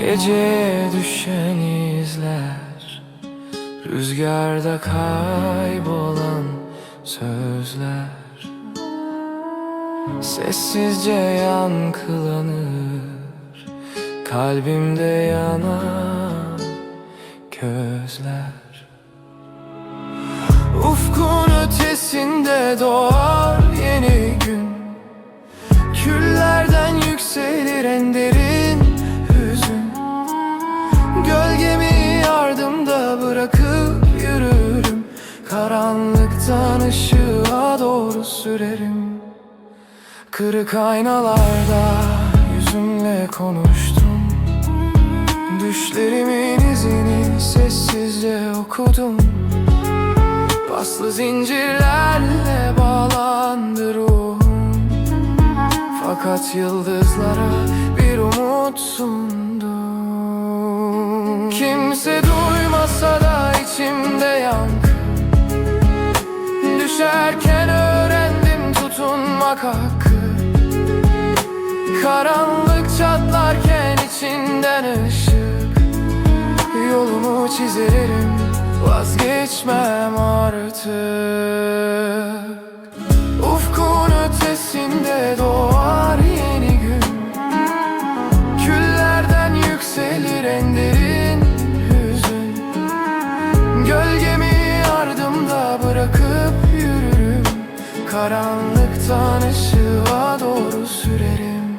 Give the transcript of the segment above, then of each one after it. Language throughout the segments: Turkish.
Geceye düşen izler Rüzgarda kaybolan sözler. Sessizce yankılanır Kalbimde yanan gözler. Ufkun ötesinde doğar bırakıp yürürüm. Karanlıktan ışığa doğru sürerim. Kırık aynalarda yüzümle konuştum. Düşlerimin izini sessizce okudum. Paslı zincirlerle bağlandı ruhum. Fakat yıldızlara bir umut sundum. Kimse duymasa çizerim. Vazgeçmem artık. Ufkun ötesinde doğar yeni gün. Küllerden yükselir en derin hüzün. Gölgemi ardımda bırakıp yürürüm. Karanlıktan ışığa doğru sürerim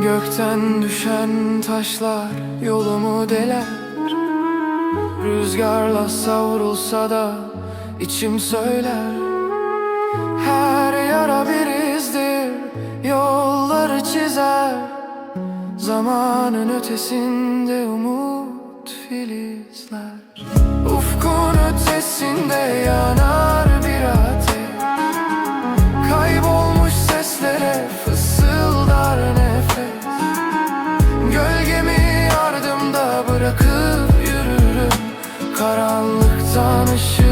Gökten düşen taşlar yolumu deler. Rüzgarla savrulsa da içim söyler. Her yara bir izdir yolları çizer. Zamanın ötesinde umut filizler. Ufkun ötesinde yanar bırakıp yürürüm. Karanlıktan ışığa